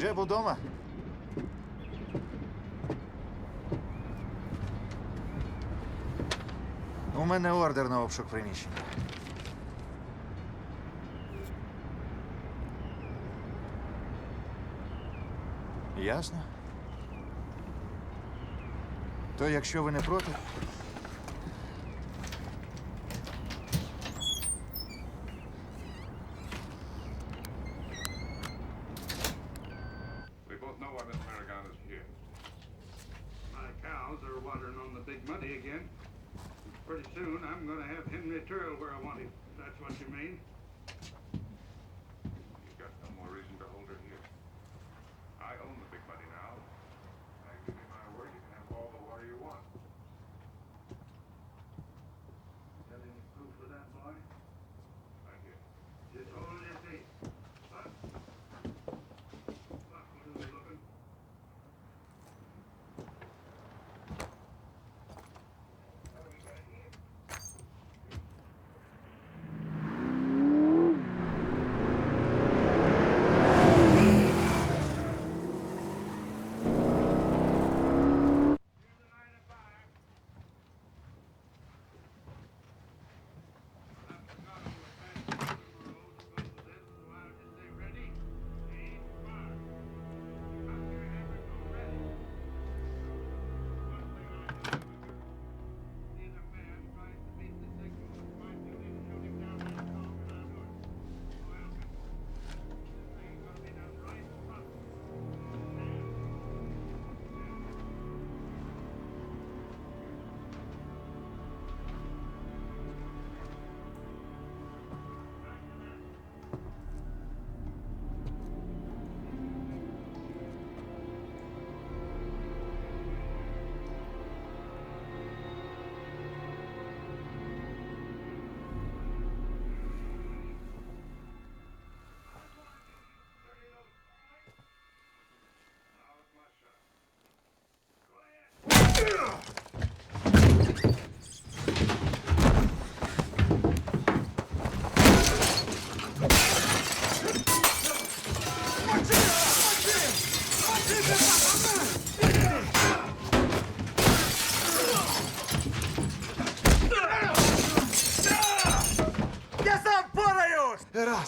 Джеб удома? У мене ордер на обшук приміщення. Ясно. То якщо ви не проти, cows watering on the big money again. Pretty soon, I'm gonna have Henry Turl where I want him. if That's what you mean.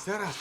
Раз.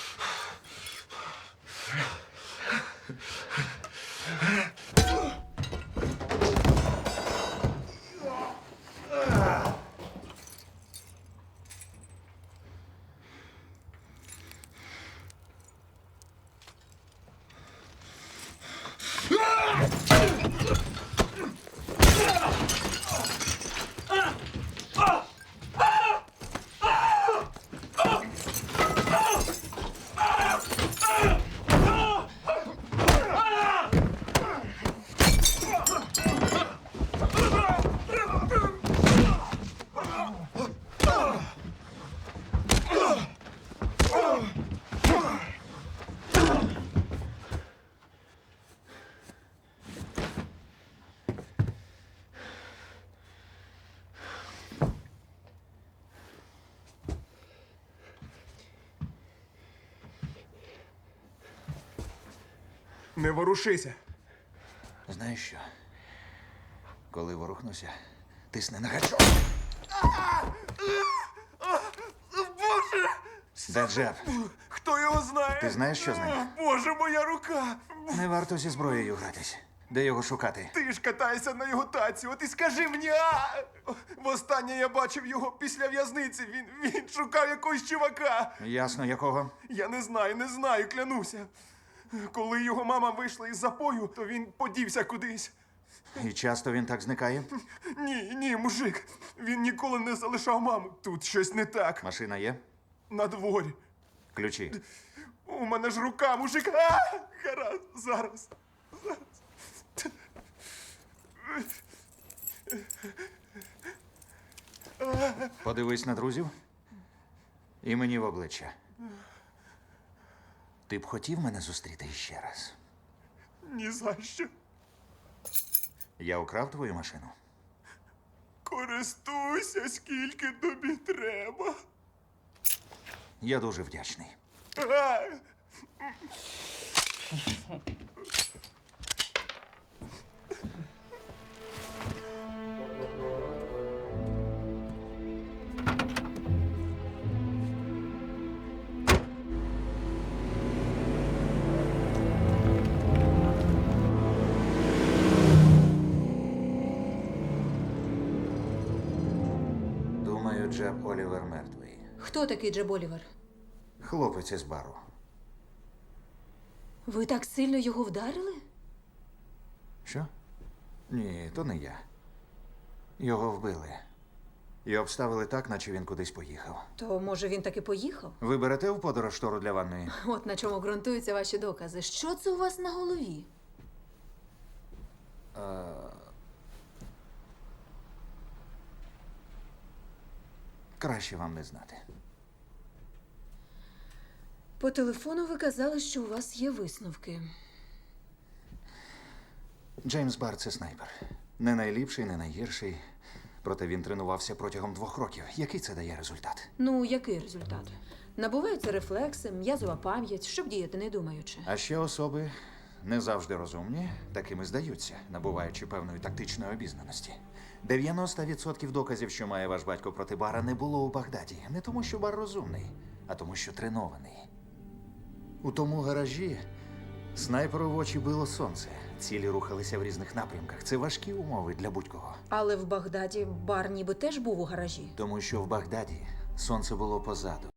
Не ворушися. Знаєш що? Коли ворухнуся, тисни на гачок. Боже! Де Джеб? Хто його знає? Ти знаєш, що з ним? Боже, моя рука! Не варто зі зброєю гратись. Де його шукати? Ти ж катайся на його таці, от і скажи мені, а! Востаннє я бачив його після в'язниці. Він, він шукав якогось чувака. Ясно, якого? Я не знаю, не знаю, клянуся. Коли його мама вийшла із запою, то він подівся кудись. І часто він так зникає? Ні, ні, мужик. Він ніколи не залишав маму. Тут щось не так. Машина є? На дворі. Ключі. У мене ж рука, мужик. А! Гаразд, зараз. Зараз. Подивись на друзів. І мені в обличчя. Ти б хотів мене зустріти ще раз? Ні за що. Я украв твою машину. Користуйся, скільки тобі треба. Я дуже вдячний. А! Джеб Олівер мертвий. Хто такий Джеб Олівер? Хлопець із бару. Ви так сильно його вдарили? Що? Ні, то не я. Його вбили. І обставили так, наче він кудись поїхав. То може він таки поїхав? Ви берете в подорож штору для ванної? От на чому ґрунтуються ваші докази. Що це у вас на голові? Краще вам не знати. По телефону ви казали, що у вас є висновки. Джеймс Бар це снайпер. Не найліпший, не найгірший. Проте він тренувався протягом двох років. Який це дає результат? Ну, який результат? Набуваються рефлекси, м'язова пам'ять, щоб діяти не думаючи. А ще особи не завжди розумні, такими здаються, набуваючи певної тактичної обізнаності. 90% доказів, що має ваш батько проти бара, не було у Багдаді. Не тому, що бар розумний, а тому, що тренований. У тому гаражі снайперу в очі било сонце. Цілі рухалися в різних напрямках. Це важкі умови для будь-кого. Але в Багдаді бар ніби теж був у гаражі. Тому що в Багдаді сонце було позаду.